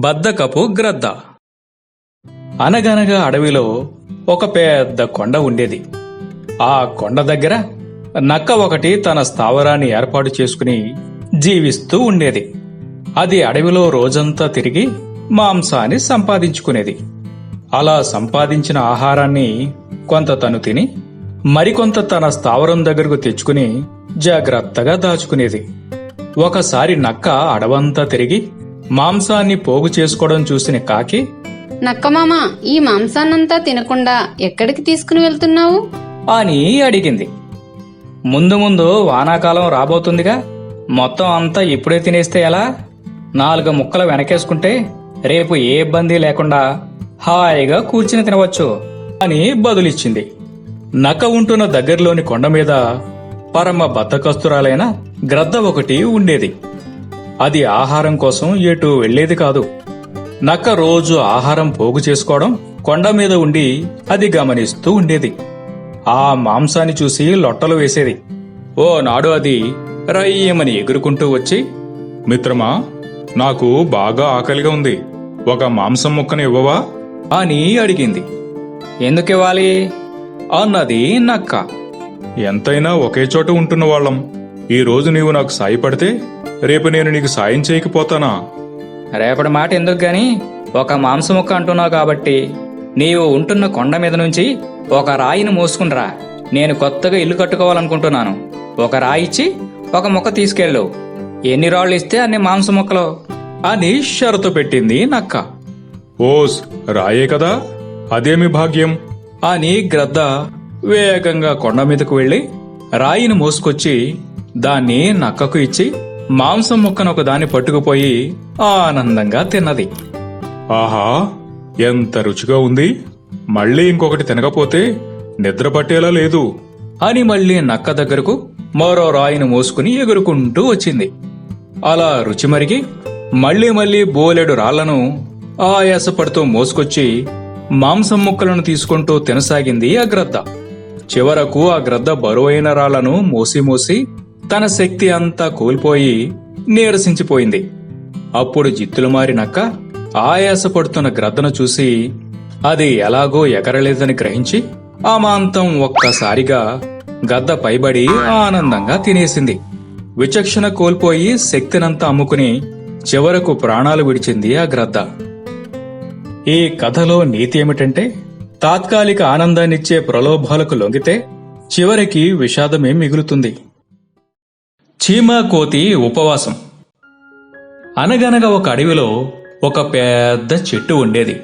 బద్దకపు గ్రద్ద. అనగనగా అడవిలో ఒక పెద్ద కొండ ఉండేది. ఆ కొండ దగ్గర నక్క ఒకటి తన స్థావరాన్ని ఏర్పాటు చేసుకుని జీవిస్తూ ఉండేది. అది అడవిలో రోజంతా తిరిగి మాంసాన్ని సంపాదించుకునేది. అలా సంపాదించిన ఆహారాన్ని కొంత తను తిని మరికొంత తన స్థావరం దగ్గరకు తెచ్చుకుని జాగ్రత్తగా దాచుకునేది. ఒకసారి నక్క అడవంతా తిరిగి మాంసాన్ని పోగు చేసుకోవడం చూసిన కాకి నక్కమామ ఈ మాంసాన్నంతా తినకుండా ఎక్కడికి తీసుకుని వెళ్తున్నావు? అని అడిగింది. ముందు ముందు వానాకాలం రాబోతుందిగా మొత్తం అంతా ఇప్పుడే తినేస్తే ఎలా? నాలుగు ముక్కలు వెనకేసుకుంటే రేపు ఏ ఇబ్బంది లేకుండా హాయిగా కూర్చుని తినవచ్చు అని బదులిచ్చింది. నక్క ఉంటున్న దగ్గరలోని కొండ మీద పరమ బద్దకస్తురాలైన గ్రద్ద ఒకటి ఉండేది. అది ఆహారం కోసం ఎటు వెళ్ళేది కాదు. నక్క రోజు ఆహారం పోగు చేసుకోవడం కొండ మీద ఉండి అది గమనిస్తూ ఉండేది. ఆ మాంసాన్ని చూసి లొట్టలు వేసేది. ఓ నాడు అది రయ్యమని ఎగురుకుంటూ వచ్చి మిత్రమా నాకు బాగా ఆకలిగా ఉంది. ఒక మాంసం ముక్కను ఇవ్వవా? అని అడిగింది. ఎందుకివ్వాలి? అన్నది నక్క. ఎంతైనా ఒకే చోట ఉంటున్న వాళ్ళం. ఈ రోజు నీవు నాకు సాయపడితే రేపు నేను నీకు సాయం చేయకపోతానా? రేపటి మాట ఎందుకు గాని? ఒక మాంసం ముక్క అంటున్నావు కాబట్టి నీవు ఉంటున్న కొండ మీద నుంచి ఒక రాయిని మోసుకునిరా నేను కొత్తగా ఇల్లు కట్టుకోవాలనుకుంటున్నాను. ఒక రాయి ఇచ్చి ఒక ముక్క తీసుకెళ్ళు. ఎన్ని రాళ్ళు ఇస్తే అన్ని మాంసం ముక్కలు అని షరతు పెట్టింది నక్క. ఓస్ రాయే కదా? అదేమి భాగ్యం? అని గ్రద్ద వేగంగా కొండ మీదకు వెళ్ళి రాయిని మోసుకొచ్చి దాన్ని నక్కకు ఇచ్చి మాంసం ముక్కను ఒక దాన్ని పట్టుకుపోయి ఆనందంగా తిన్నది. ఆహా ఎంత రుచిగా ఉంది. మళ్ళీ ఇంకొకటి తినకపోతే నిద్ర పట్టేలా లేదు. అని మళ్ళీ నక్క దగ్గరకు మరో రాయిని మోసుకుని ఎగురుకుంటూ వచ్చింది. అలా రుచి మరిగి మళ్ళీ మళ్ళీ బోలెడు రాళ్ళను ఆయాసపడుతూ మోసుకొచ్చి మాంసం ముక్కలను తీసుకుంటూ తినసాగింది ఆ గ్రద్ద. చివరకు ఆ గ్రద్ద బరువైన రాళ్ళను మోసి మోసి తన శక్తి అంతా కోల్పోయి నీరసించిపోయింది. అప్పుడు జిత్తులు మారినక్క ఆయాసపడుతున్న గ్రద్దను చూసి అది ఎలాగో ఎగరలేదని గ్రహించి ఆమాంతం ఒక్కసారిగా గద్ద పైబడి ఆనందంగా తినేసింది. విచక్షణ కోల్పోయి శక్తినంతా అమ్ముకుని చివరకు ప్రాణాలు విడిచింది ఆ గ్రద్ద. ఈ కథలో నీతి ఏమిటంటే తాత్కాలిక ఆనందాన్నిచ్చే ప్రలోభాలకు లొంగితే చివరికి విషాదమే మిగులుతుంది. చీమ కోతి ఉపవాసం. అనగనగా ఒక అడవిలో ఒక పెద్ద చెట్టు ఉండేది.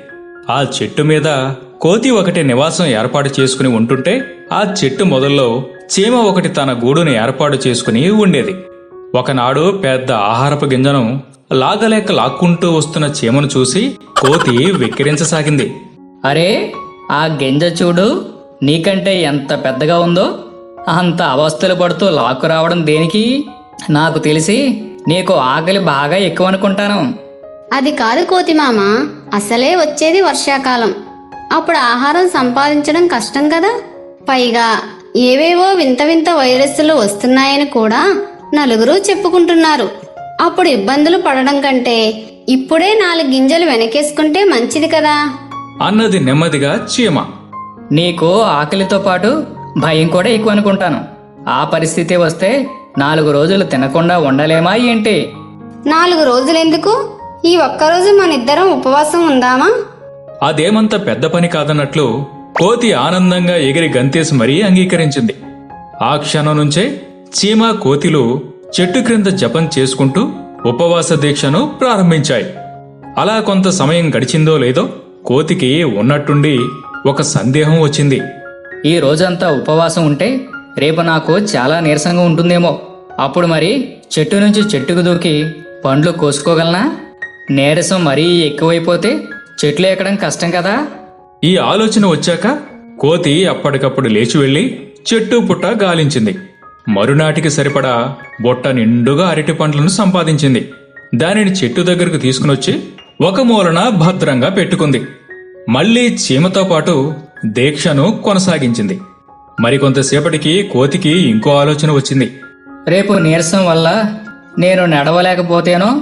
ఆ చెట్టు మీద కోతి ఒకటి నివాసం ఏర్పాటు చేసుకుని ఉంటుంటే ఆ చెట్టు మొదల్లో చీమ ఒకటి తన గూడును ఏర్పాటు చేసుకుని ఉండేది. ఒకనాడు పెద్ద ఆహారపు గింజను లాగలేక లాక్కుంటూ వస్తున్న చీమను చూసి కోతి వెక్కిరించసాగింది. అరే ఆ గింజ చూడు నీకంటే ఎంత పెద్దగా ఉందో. అంత అవస్థలు పడుతూ లాక్కు రావడం దేనికి? నాకు తెలిసి నీకు ఆకలి బాగా ఎక్కువ అనుకుంటాను అది కాదు కోతి మామ అసలే వచ్చేది వర్షాకాలం. అప్పుడు ఆహారం సంపాదించడం కష్టం కదా. పైగా ఏవేవో వింత వింత వైరస్లు వస్తున్నాయని కూడా నలుగురు చెప్పుకుంటున్నారు. అప్పుడు ఇబ్బందులు పడడం కంటే ఇప్పుడే నాలుగు గింజలు వెనకేసుకుంటే మంచిది కదా. అన్నది నెమ్మదిగా చీమ. నీకు ఆకలితో పాటు భయం కూడా ఎక్కువ అనుకుంటాను. ఆ పరిస్థితి వస్తే నాలుగు రోజులు తినకుండా ఉండలేమా ఏంటి? నాలుగు రోజులెందుకు ఈ ఒక్కరోజు మన ఇద్దరం ఉపవాసం ఉందామా? అదేమంత పెద్ద పని కాదన్నట్లు కోతి ఆనందంగా ఎగిరి గంతేసి మరీ అంగీకరించింది. ఆ క్షణం నుంచే చీమ కోతిలు చెట్టు క్రింద జపం చేసుకుంటూ ఉపవాస దీక్షను ప్రారంభించాయి. అలా కొంత సమయం గడిచిందో లేదో కోతికి ఉన్నట్టుండి ఒక సందేహం వచ్చింది. ఈ రోజంతా ఉపవాసం ఉంటే రేపు నాకు చాలా నీరసంగా ఉంటుందేమో. అప్పుడు మరి చెట్టు నుంచి చెట్టుకు దూకి పండ్లు కోసుకోగలనా? నీరసం మరీ ఎక్కువైపోతే చెట్లు ఎక్కడం కష్టం కదా? ఈ ఆలోచన వచ్చాక కోతి అప్పటికప్పుడు లేచి వెళ్ళి చెట్టు పుట్ట గాలించింది. మరునాటికి సరిపడా బొట్ట నిండుగా అరటి పండ్లను సంపాదించింది. దానిని చెట్టు దగ్గరకు తీసుకునొచ్చి ఒక మూలన భద్రంగా పెట్టుకుంది. మళ్ళీ చీమతో పాటు దీక్షను కొనసాగించింది. మరికొంతసేపటికి కోతికి ఇంకో ఆలోచన వచ్చింది. రేపు నీరసం వల్ల నేను నడవలేకపోతేనో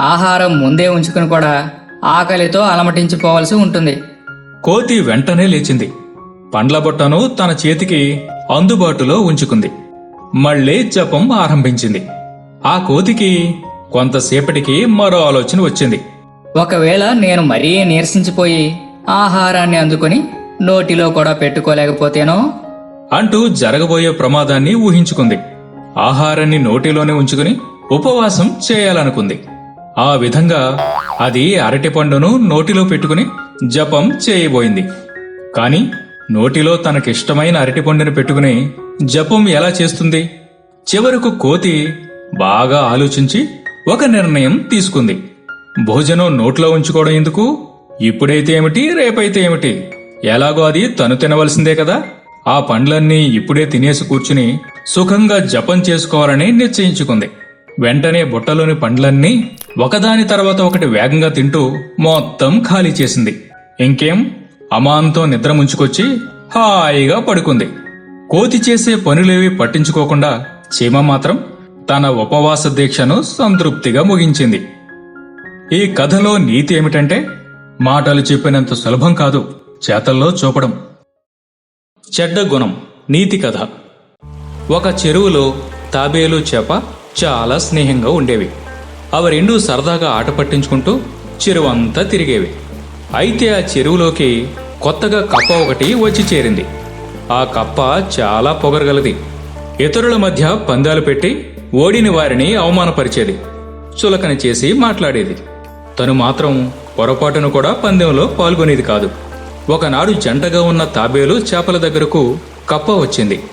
ఆహారం ముందే ఉంచుకుని కూడా ఆకలితో అలమటించిపోవలసి ఉంటుంది. కోతి వెంటనే లేచింది. పండ్ల బొట్టను తన చేతికి అందుబాటులో ఉంచుకుంది. మళ్ళీ జపం ఆరంభించింది. ఆ కోతికి కొంతసేపటికి మరో ఆలోచన వచ్చింది. ఒకవేళ నేను మరీ నీరసించిపోయి ఆహారాన్ని అందుకొని నోటిలో కూడా పెట్టుకోలేకపోతేనో? అంటూ జరగబోయే ప్రమాదాన్ని ఊహించుకుంది. ఆహారాన్ని నోటిలోనే ఉంచుకుని ఉపవాసం చేయాలనుకుంది. ఆ విధంగా అది అరటిపండును నోటిలో పెట్టుకుని జపం చేయబోయింది. కాని నోటిలో తనకిష్టమైన అరటిపండును పెట్టుకుని జపం ఎలా చేస్తుంది? చివరకు కోతి బాగా ఆలోచించి ఒక నిర్ణయం తీసుకుంది. భోజనం నోట్లో ఉంచుకోవడం ఎందుకు? ఇప్పుడైతే ఏమిటి? రేపైతే ఏమిటి? ఎలాగో అది తను తినవలసిందే కదా? ఆ పండ్లన్నీ ఇప్పుడే తినేసి కూర్చుని సుఖంగా జపం చేసుకోవాలని నిశ్చయించుకుంది. వెంటనే బుట్టలోని పండ్లన్నీ ఒకదాని తర్వాత ఒకటి వేగంగా తింటూ మొత్తం ఖాళీ చేసింది. ఇంకేం? అమాంతం నిద్ర ముంచుకొచ్చి హాయిగా పడుకుంది. కోతి చేసే పనులేవి పట్టించుకోకుండా చీమ మాత్రం తన ఉపవాస దీక్షను సంతృప్తిగా ముగించింది. ఈ కథలో నీతి ఏమిటంటే మాటలు చెప్పినంత సులభం కాదు. చేతల్లో చూపడం. చెడ్డ గుణం నీతి కథ. ఒక చెరువులో తాబేలు చేప చాలా స్నేహంగా ఉండేవి. అవి రెండూ సరదాగా ఆట పట్టించుకుంటూ చెరువంతా తిరిగేవి. అయితే ఆ చెరువులోకి కొత్తగా కప్ప ఒకటి వచ్చి చేరింది. ఆ కప్ప చాలా పొగరగలది. ఇతరుల మధ్య పందాలు పెట్టి ఓడిన వారిని అవమానపరిచేది. చులకన చేసి మాట్లాడేది. తను మాత్రం పొరపాటును కూడా పందెంలో పాల్గొనేది కాదు. ఒకనాడు జంటగా ఉన్న తాబేలు చేపల దగ్గరకు కప్ప వచ్చింది.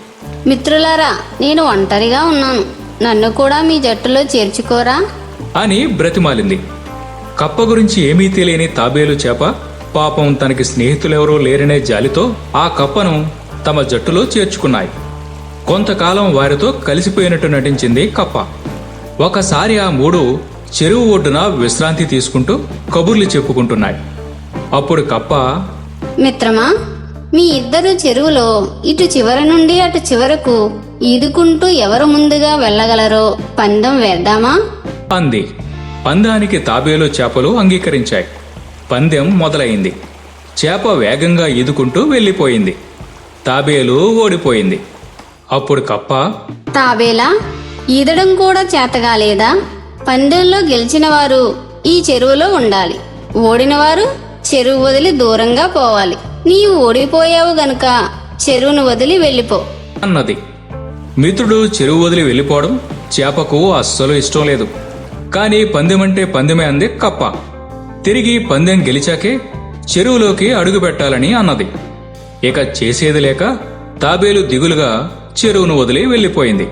మిత్రులారా నేను ఒంటరిగా ఉన్నాను. నన్ను కూడా మీ జట్టులో చేర్చుకోరా? అని బ్రతిమాలింది. కప్ప గురించి ఏమీ తెలియని తాబేలు చేప పాపం తనకి స్నేహితులెవరూ లేరనే జాలితో ఆ కప్పను తమ జట్టులో చేర్చుకున్నాయి. కొంతకాలం వారితో కలిసిపోయినట్టు నటించింది కప్ప. ఒకసారి ఆ మూడు చెరువు ఒడ్డున విశ్రాంతి తీసుకుంటూ కబుర్లు చెప్పుకుంటున్నాయి. అప్పుడు కప్ప మిత్రమా మీ ఇద్దరు చెరువులో ఇటు చివర నుండి అటు చివరకు ఈదుకుంటూ ఎవరు ముందుగా వెళ్ళగలరో పందెం వేద్దామా? అంది. పందానికి తాబేలు చేపలు అంగీకరించాయి. పందెం మొదలైంది. చేప వేగంగా ఈదుకుంటూ వెళ్ళిపోయింది. తాబేలు ఓడిపోయింది. అప్పుడు కప్ప తాబేలా ఈదడం కూడా చేతగాలేదా పందెంలో గెలిచిన వారు ఈ చెరువులో ఉండాలి. ఓడినవారు చెరువు వదిలి దూరంగా పోవాలి. నీవు ఓడిపోయావు గనుక చెరువును వదిలి వెళ్ళిపో. అన్నది. మిత్రుడు చెరువు వదిలి వెళ్ళిపోవడం చేపకు అస్సలు ఇష్టం లేదు. కానీ పందెమంటే పందెమే అంది కప్ప. తిరిగి పందెం గెలిచాకే చెరువులోకి అడుగు పెట్టాలని అన్నది. ఇక చేసేది లేక తాబేలు దిగులుగా చెరువును వదిలి వెళ్ళిపోయింది.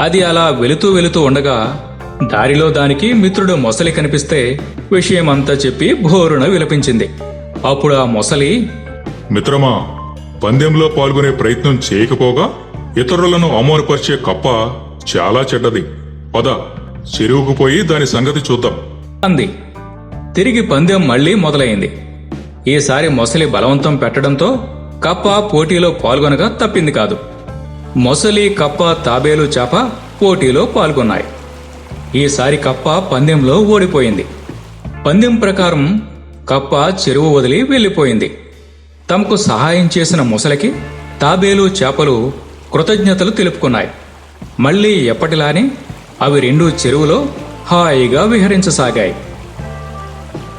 అది అలా వెళుతూ వెళుతూ ఉండగా దారిలో దానికి మిత్రుడు మొసలి కనిపిస్తే విషయమంతా చెప్పి భోరున విలపించింది. అప్పుడు ఆ మొసలి మిత్రమా పందెంలో పాల్గొనే ప్రయత్నం చేయకపోగా ఇతరులను అవమానపరిచే కప్ప చాలా చెడ్డది. పద చెరువుకు పోయి దాని సంగతి చూద్దాం. అంది. తిరిగి పందెం మళ్ళీ మొదలైంది. ఈసారి మొసలి బలవంతం పెట్టడంతో కప్ప పోటీలో పాల్గొనగా తప్పింది కాదు. మొసలి కప్ప తాబేలు చేప పోటీలో పాల్గొన్నాయి. ఈసారి కప్ప పందెంలో ఓడిపోయింది. పందెం ప్రకారం కప్ప చెరువు వదిలి వెళ్ళిపోయింది. తమకు సహాయం చేసిన ముసలికి తాబేలు చేపలు కృతజ్ఞతలు తెలుపుకున్నాయి. మళ్ళీ ఎప్పటిలానే అవి రెండు చెరువులో హాయిగా విహరించసాగాయి.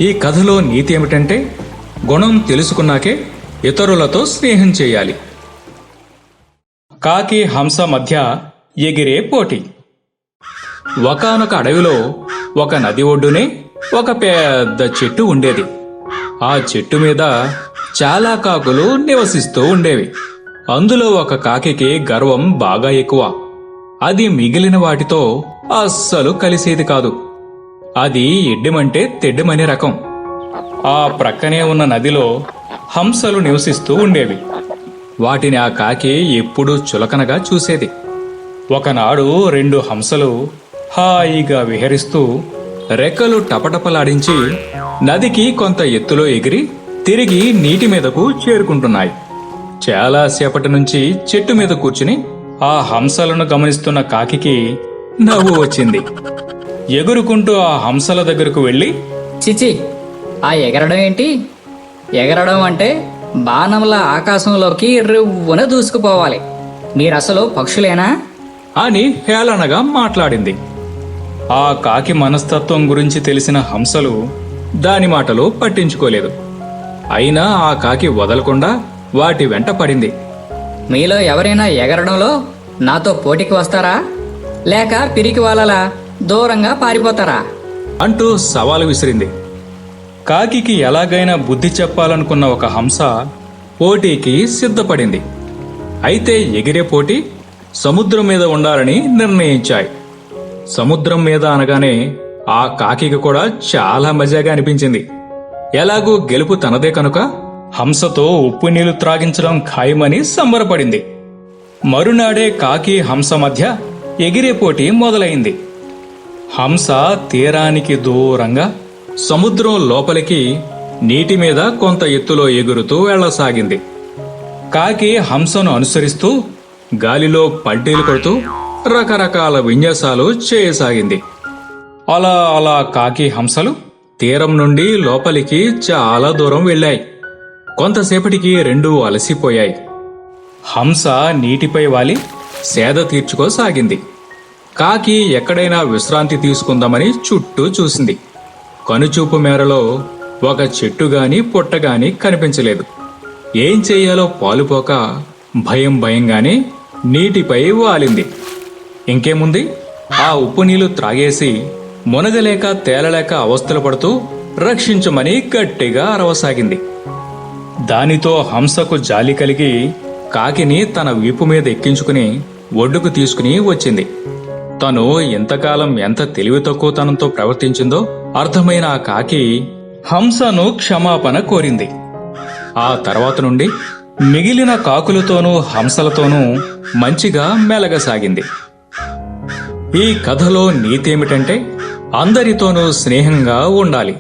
ఈ కథలో నీతి ఏమిటంటే గుణం తెలుసుకున్నాకే ఇతరులతో స్నేహం చేయాలి. కాకి హంస మధ్య ఎగిరే పోటీ. ఒకానొక అడవిలో ఒక నది ఒడ్డునే ఒక పెద్ద చెట్టు ఉండేది. ఆ చెట్టు మీద చాలా కాకులు నివసిస్తూ ఉండేవి. అందులో ఒక కాకికి గర్వం బాగా ఎక్కువ. అది మిగిలిన వాటితో అస్సలు కలిసేది కాదు. అది ఎడ్డమంటే తెడ్డమని రకం. ఆ ప్రక్కనే ఉన్న నదిలో హంసలు నివసిస్తూ ఉండేవి. వాటిని ఆ కాకి ఎప్పుడూ చులకనగా చూసేది. ఒకనాడు రెండు హంసలు హాయిగా విహరిస్తూ రెక్కలు టపటపలాడించి నదికి కొంత ఎత్తులో ఎగిరి తిరిగి నీటి మీదకు చేరుకుంటున్నాయి. చాలాసేపటి నుంచి చెట్టు మీద కూర్చుని ఆ హంసలను గమనిస్తున్న కాకికి నవ్వు వచ్చింది. ఎగురుకుంటూ ఆ హంసల దగ్గరకు వెళ్ళి చిచి ఆ ఎగరడం ఏంటి? ఎగరడం అంటే బాణంలా ఆకాశంలోకి రివ్వున దూసుకుపోవాలి. మీరసలు పక్షులేనా? అని హేళనగా మాట్లాడింది. ఆ కాకి మనస్తత్వం గురించి తెలిసిన హంసలు దాని మాటలు పట్టించుకోలేదు. అయినా ఆ కాకి వదలకుండా వాటి వెంట పడింది. మీలో ఎవరైనా ఎగరడంలో నాతో పోటీకి వస్తారా? లేక పిరికి వాళ్ళలా దూరంగా పారిపోతారా? అంటూ సవాలు విసిరింది. కాకికి ఎలాగైనా బుద్ధి చెప్పాలనుకున్న ఒక హంస పోటీకి సిద్ధపడింది. అయితే ఎగిరే పోటీ సముద్రం మీద ఉండాలని నిర్ణయించాయి. సముద్రం మీద అనగానే ఆ కాకికి కూడా చాలా మజాగా అనిపించింది. ఎలాగూ గెలుపు తనదే కనుక? హంసతో ఉప్పు నీళ్ళు త్రాగించడం ఖాయమని సంబరపడింది. మరునాడే కాకి హంస మధ్య ఎగిరే పోటీ మొదలైంది. హంస తీరానికి దూరంగా సముద్రం లోపలికి నీటి మీద కొంత ఎత్తులో ఎగురుతూ వెళ్ళసాగింది కాకి హంసను అనుసరిస్తూ గాలిలో పల్టీలు కొడుతూ రకరకాల విన్యాసాలు చేయసాగింది. అలా అలా కాకి హంసలు తీరం నుండి లోపలికి చాలా దూరం వెళ్ళాయి. కొంతసేపటికి రెండూ అలసిపోయాయి. హంస నీటిపై వాలి సేద తీర్చుకోసాగింది. కాకి ఎక్కడైనా విశ్రాంతి తీసుకుందామని చుట్టూ చూసింది. కనుచూపు మేరలో ఒక చెట్టు గాని పుట్ట గాని కనిపించలేదు. ఏం చేయాలో పాలుపోక భయం భయంగానే నీటిపై వాలింది. ఇంకేముంది? ఆ ఉప్పు నీళ్ళు త్రాగేసి మునగలేక తేలలేక అవస్థలు పడుతూ రక్షించమని గట్టిగా అరవసాగింది. దానితో హంసకు జాలి కలిగి కాకిని తన వీపు మీద ఎక్కించుకుని ఒడ్డుకు తీసుకుని వచ్చింది. తను ఎంతకాలం ఎంత తెలివి తక్కువతనంతో ప్రవర్తించిందో అర్థమైన ఆ కాకి హంసను క్షమాపణ కోరింది. ఆ తర్వాత నుండి మిగిలిన కాకులతోనూ హంసలతోనూ మంచిగా మెలగసాగింది. ఈ కథలో నీతేమిటంటే అందరితోనూ స్నేహంగా ఉండాలి.